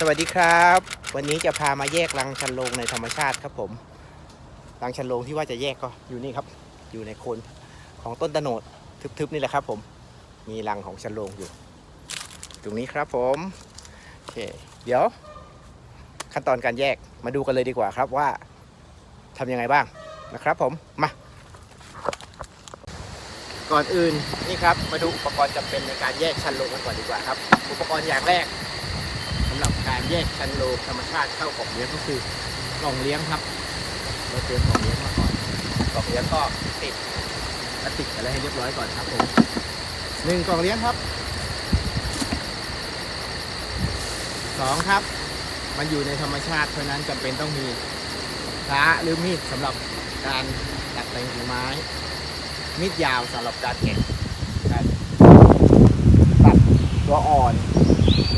สวัสดีครับ วันนี้จะพามาแยกรังชันโลงในธรรมชาติครับผม รังชันโลงที่ว่าจะแยกก็อยู่นี่ครับ อยู่ในโคนของต้นตะโนดทึบๆนี่แหละครับ ผม มีรังของชันโลงอยู่ ตรงนี้ครับผมโอเคเดี๋ยว ขั้นตอนการแยกมาดูกันเลยดีกว่าครับว่าทำยังไงบ้างนะครับผมมาก่อนอื่นนี่ครับมาดูอุปกรณ์จำเป็นในการแยกชันโลงกันก่อนดีกว่าครับ อุปกรณ์อย่างแรก แยกชันโลธรรมชาติเข้ากล่องเลี้ยงก็คือกล่องเลี้ยงครับเราเตรียมกล่องเลี้ยงมาก่อนกล่องเลี้ยงก็ติดพลาสติกอะไรให้เรียบร้อยก่อนครับผมหนึ่งกล่องเลี้ยงครับสองครับ มันอยู่ในธรรมชาติเพราะนั้นจำเป็นต้องมีพระหรือมีดสำหรับการตัดแต่งกิ่งไม้ มีดยาวสำหรับการแกะการตัดตัวอ่อน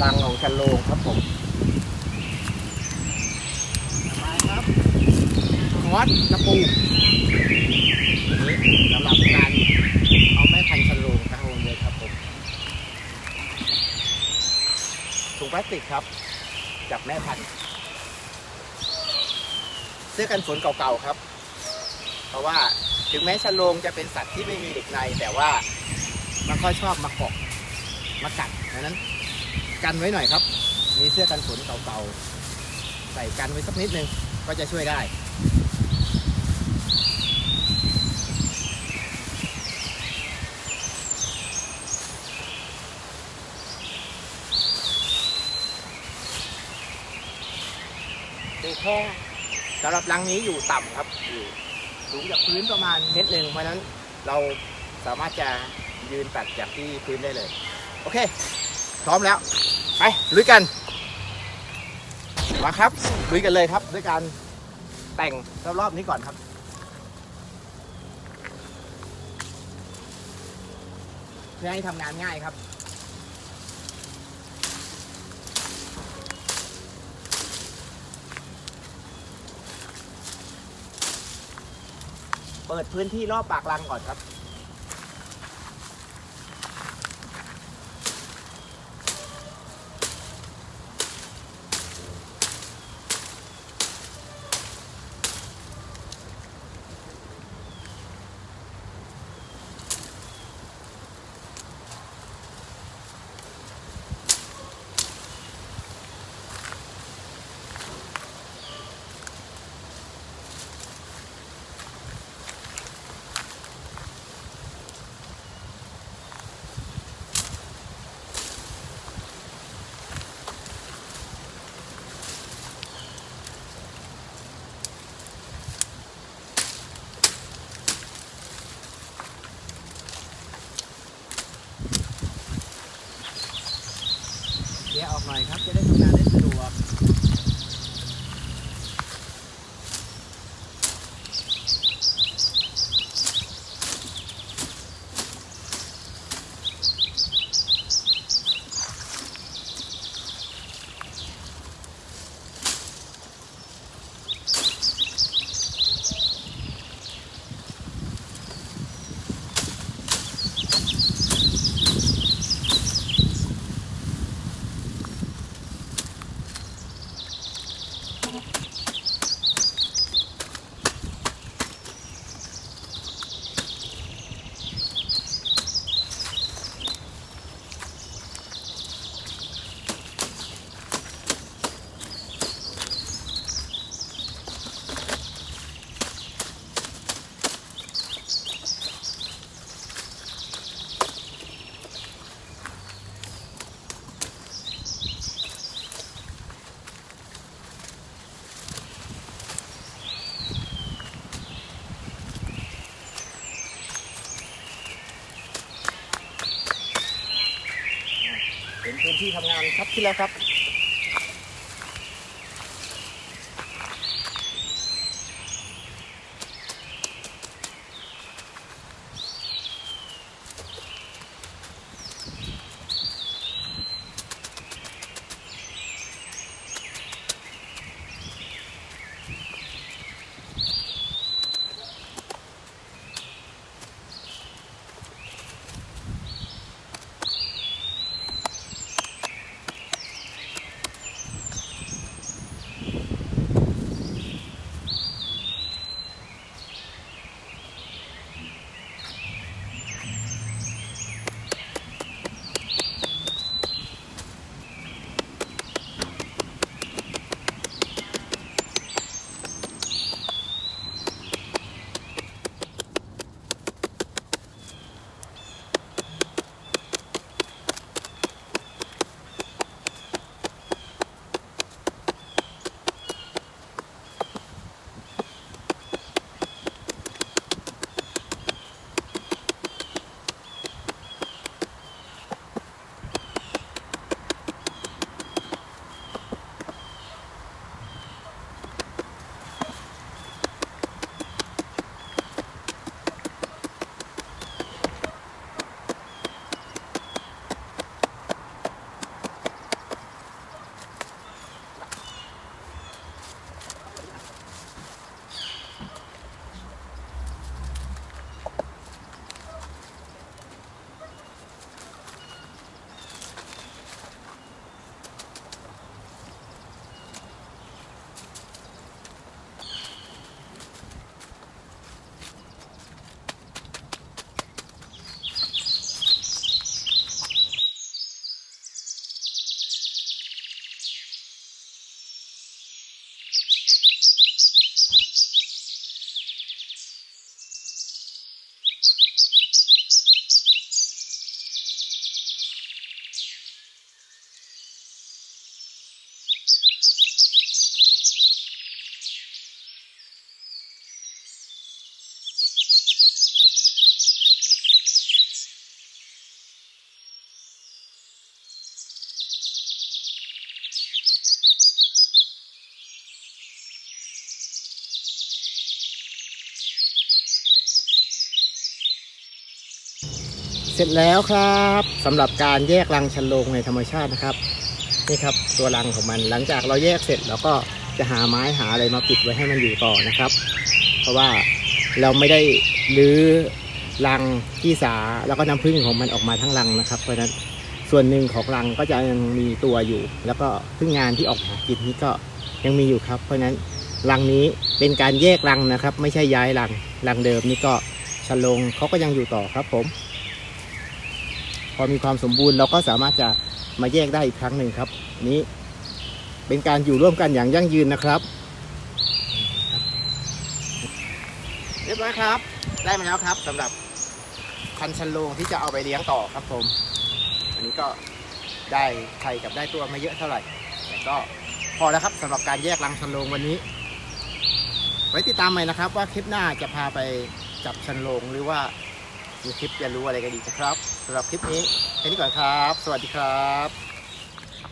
รังของชันโลงครับผมมาครับค อสตะปูนี้สำหรับการเอาแม่พันธุ์ชันโลงครับผมเลยครับผมถุงพลาสติกครับ จากแม่พันธุ์เสื้อกันฝนเก่าๆครับ เพราะว่าถึงแม้ชนโลงจะเป็นสัตว์ที่ไม่มีเหล็กใน แต่ว่ามันก็ชอบมาเกาะมากัดดังนั้น กันไว้หน่อยครับ มีเสื้อกันฝนเก่าๆใส่กันไว้สักนิดนึงก็จะช่วยได้ ดูแค่สำหรับรังนี้อยู่ต่ำครับอยู่สูงจากพื้นประมาณเมตรหนึ่งเพราะฉะนั้นเราสามารถจะยืนตัดจากที่พื้นได้เลย โอเค พร้อมแล้ว ไปลุยกันมาครับลุยกันเลยครับ ด้วยการแต่งรอบๆนี้ก่อนครับเพื่อให้ทำงานง่ายครับ เปิดพื้นที่รอบปากรังก่อนครับ ที่ทำงานครับที่แล้วครับ เสร็จแล้วครับสำหรับการแยกรังชันโลงในธรรมชาตินะครับนี่ครับตัวรังของมันหลังจากเราแยกเสร็จเราก็จะหาไม้หาอะไรมาปิดไว้ให้มันอยู่ต่อนะครับ เพราะว่าเราไม่ได้รื้อรังที่สาแล้วก็น้ำผึ้งของมันออกมาทั้งรังนะครับ เพราะฉะนั้นส่วนหนึ่งของรังก็จะยังมีตัวอยู่ แล้วก็พึ่งงานที่ออกหากินนี้ก็ยังมีอยู่ครับ เพราะฉะนั้นรังนี้เป็นการแยกรังนะครับ ไม่ใช่ย้ายรังรังเดิมนี่ก็ชะลงเขาก็ยังอยู่ต่อครับผม พอมีความสมบูรณ์เราก็สามารถจะมาแยกได้อีกครั้งหนึ่งครับ นี้เป็นการอยู่ร่วมกันอย่างยั่งยืนนะครับ เรียบร้อยครับ ได้มาแล้วครับสำหรับพันชันโลงที่จะเอาไปเลี้ยงต่อครับผมอันนี้ก็ได้ไข่กับได้ตัวไม่เยอะเท่าไหร่ แต่ก็พอแล้วครับสำหรับการแยกรังชันโลงวันนี้ ไว้ติดตามใหม่นะครับ ว่าคลิปหน้าจะพาไปจับชันโลงหรือว่ามีคลิปเรียนรู้อะไรกันดีนะครับ สำหรับคลิปนี้แค่นี้ก่อนครับ สวัสดีครับ